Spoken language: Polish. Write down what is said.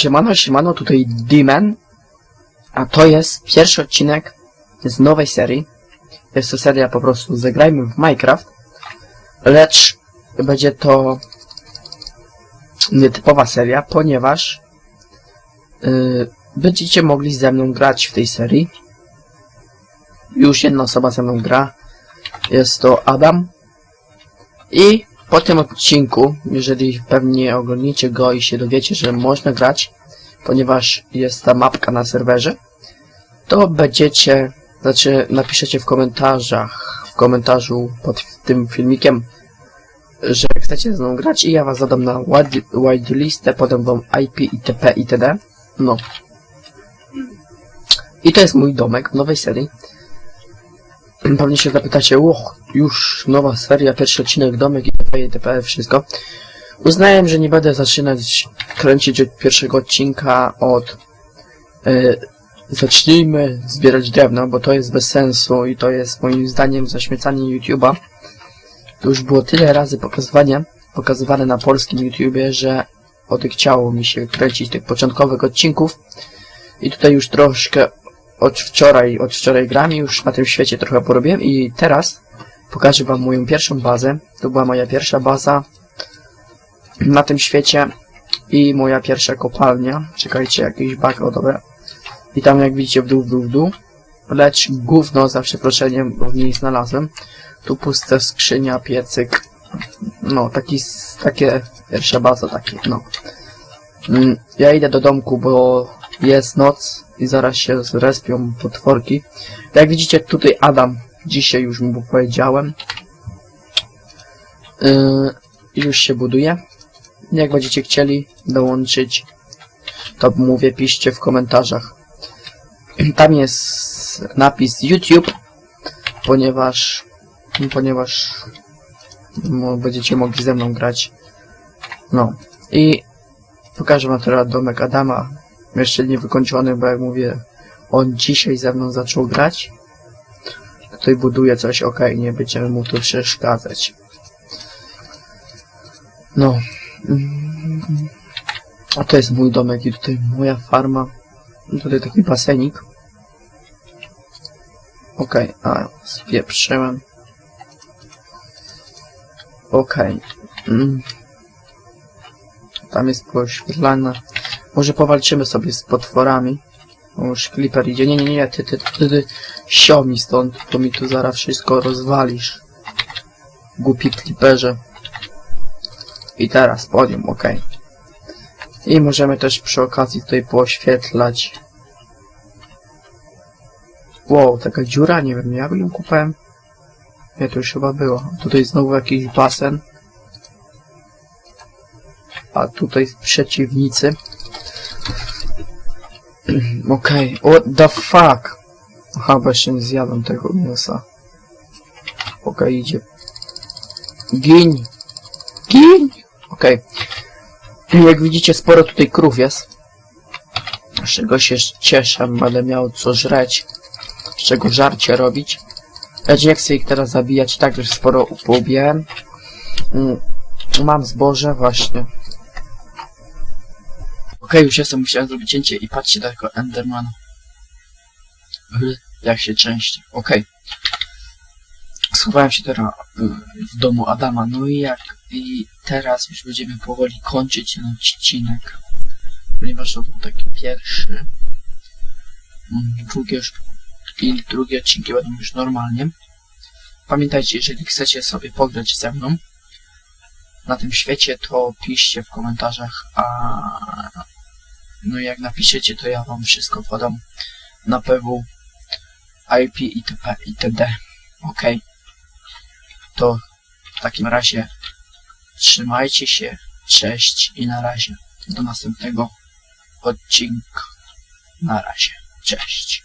Siemano, siemano, tutaj Demon. A to jest pierwszy odcinek z nowej serii. Jest to seria po prostu Zagrajmy w Minecraft. Lecz będzie to nietypowa seria, ponieważ yy, będziecie mogli ze mną grać w tej serii. Już jedna osoba ze mną gra. Jest to Adam. I po tym odcinku, jeżeli pewnie oglądniecie go i się dowiecie, że można grać, ponieważ jest ta mapka na serwerze, to będziecie, znaczy napiszecie w komentarzach, w komentarzu pod tym filmikiem, że chcecie ze mną grać i ja was zadam na wide, listę, podam wam IP, itp, itd. No. I to jest mój domek w nowej serii. Pewnie się zapytacie, uch, już nowa seria, pierwszy odcinek, domek, itp, itp, wszystko. Uznałem, że nie będę zaczynać kręcić od pierwszego odcinka od e, zacznijmy zbierać drewno, bo to jest bez sensu i to jest moim zdaniem zaśmiecanie YouTube'a. To już było tyle razy pokazywanie, pokazywane na polskim YouTubie, że odechciało mi się kręcić tych początkowych odcinków. I tutaj już troszkę od wczoraj, od wczoraj gram już na tym świecie trochę porobiłem i teraz pokażę wam moją pierwszą bazę. To była moja pierwsza baza na tym świecie i moja pierwsza kopalnia. Czekajcie, jakiś bug, o dobra. I tam jak widzicie w dół, w dół, w dół. Lecz gówno za przeproszeniem w niej znalazłem. Tu puste skrzynia, piecyk. No, taki, takie pierwsza baza, takie, no. Mm, Ja idę do domku, bo jest noc i zaraz się zrespią potworki. Jak widzicie tutaj Adam, dzisiaj już mu powiedziałem. Yy, już się buduje. Jak będziecie chcieli dołączyć, to mówię, piszcie w komentarzach. Tam jest napis YouTube, ponieważ ponieważ będziecie mogli ze mną grać. No i pokażę wam teraz domek Adama. Jeszcze nie wykończony, bo jak mówię, on dzisiaj ze mną zaczął grać. Tutaj buduje coś, ok, nie będziemy mu tu przeszkadzać. No. A to jest mój domek i tutaj moja farma. Tutaj taki basenik. Okej, a spieprzyłem. Okej. Mm. Tam jest poświetlana. Może powalczymy sobie z potworami. O, już Clipper idzie. Nie, nie, nie, ty, ty, ty, ty. Sio mi stąd, to mi tu zaraz wszystko rozwalisz. Głupi Clipperze. I teraz podium, okej. I możemy też przy okazji tutaj poświetlać. Wow, taka dziura, nie wiem, jak ją kupałem. Nie, to już chyba było. Tutaj znowu jakiś basen. A tutaj przeciwnicy. Okej, okay. what the fuck? Aha, bo jeszcze nie zjadłem tego mięsa. Okej, idzie. Gin! Gin! Okej. Jak widzicie, sporo tutaj krów jest. Z czego się cieszę, będę miał co żreć. Z czego żarcie robić. Lecz nie chcę ich teraz zabijać, tak już sporo poubijałem. Mm, Mam zboże, właśnie. Okej, już jestem, musiałem zrobić cięcie i patrzcie Endermana. Ry, Jak się części. Okej. Schowałem się teraz y, w domu Adama, no i jak... I teraz już będziemy powoli kończyć ten odcinek. Ponieważ to był taki pierwszy. Mm, Drugi już... I drugie odcinki będą już normalnie. Pamiętajcie, jeżeli chcecie sobie pograć ze mną na tym świecie, to piszcie w komentarzach, a no jak napiszecie, to ja wam wszystko podam na PW, IP, itp. itd. Ok. To w takim razie trzymajcie się, cześć i na razie. Do następnego odcinka. Na razie. Cześć.